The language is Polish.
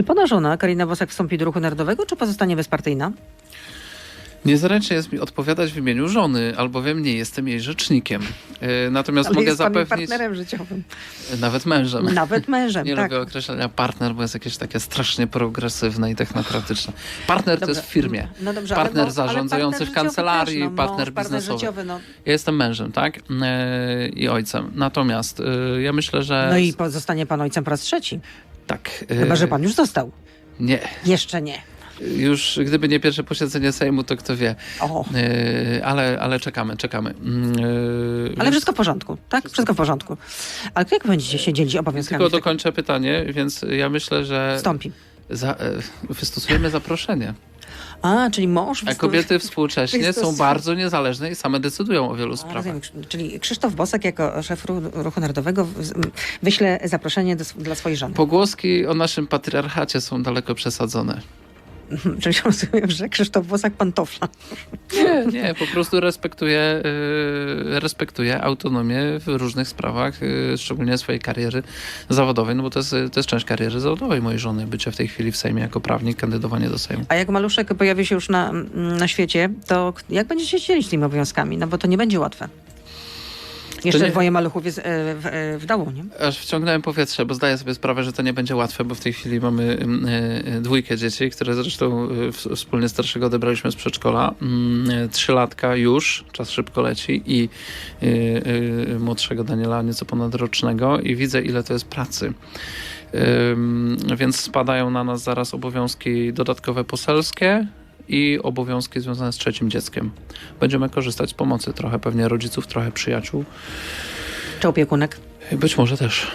Czy pana żona, Karina Bosak, wstąpi do ruchu narodowego, czy pozostanie bezpartyjna? Niezręcznie jest mi odpowiadać w imieniu żony, albowiem nie jestem jej rzecznikiem. E, Natomiast Ale mogę jest pan zapewnić, partnerem życiowym. nawet mężem. Nawet mężem, Nie tak. lubię określenia partner, bo jest jakieś takie strasznie progresywne i technokratyczne. Partner to Dobrze. jest w firmie. No dobrze, Partner bo- ale zarządzający partner w kancelarii, też, no, partner mąż, partner biznesowy. życiowy, no. Ja jestem mężem, tak? E, I ojcem. Natomiast e, ja myślę, że... no i pozostanie pan ojcem po raz trzeci. Tak. Chyba, że pan już został. Nie. Jeszcze nie. Już gdyby nie pierwsze posiedzenie Sejmu, to kto wie. O, E, ale, ale czekamy, czekamy. Mm, e, ale wszystko w porządku, tak? Wszystko w porządku. Ale jak będziecie się dzielić obowiązkami? Tylko dokończę pytanie, więc ja myślę, że Wstąpi. za, e, wystosujemy zaproszenie. A, czyli mąż... A kobiety współcześnie są bardzo niezależne i same decydują o wielu sprawach. rozumiem. Czyli Krzysztof Bosak jako szef Ru- Ruchu Narodowego wyśle zaproszenie do, dla swojej żony. Pogłoski o naszym patriarchacie są daleko przesadzone. Czyli rozumiem, że Krzysztof Bosak pantofla. Nie, nie, po prostu respektuję, y, respektuję autonomię w różnych sprawach, y, szczególnie swojej kariery zawodowej, no bo to jest, to jest część kariery zawodowej mojej żony, bycie w tej chwili w Sejmie jako prawnik, kandydowanie do Sejmu. A jak maluszek pojawi się już na, na świecie, to jak będziecie się dzielić tymi obowiązkami? No bo to nie będzie łatwe. Jeszcze nie- dwoje maluchów jest e, w, e, w nie? Aż wciągnąłem powietrze, bo zdaję sobie sprawę, że to nie będzie łatwe, bo w tej chwili mamy mm, y, dwójkę dzieci, które zresztą wspólnie starszego odebraliśmy z przedszkola. Mm, Trzylatka już, czas szybko leci i młodszego Daniela, nieco ponadrocznego i widzę, ile to jest pracy. Więc spadają na nas zaraz obowiązki dodatkowe poselskie i obowiązki związane z trzecim dzieckiem. Będziemy korzystać z pomocy trochę pewnie rodziców, trochę przyjaciół. Czy opiekunek? Być może też.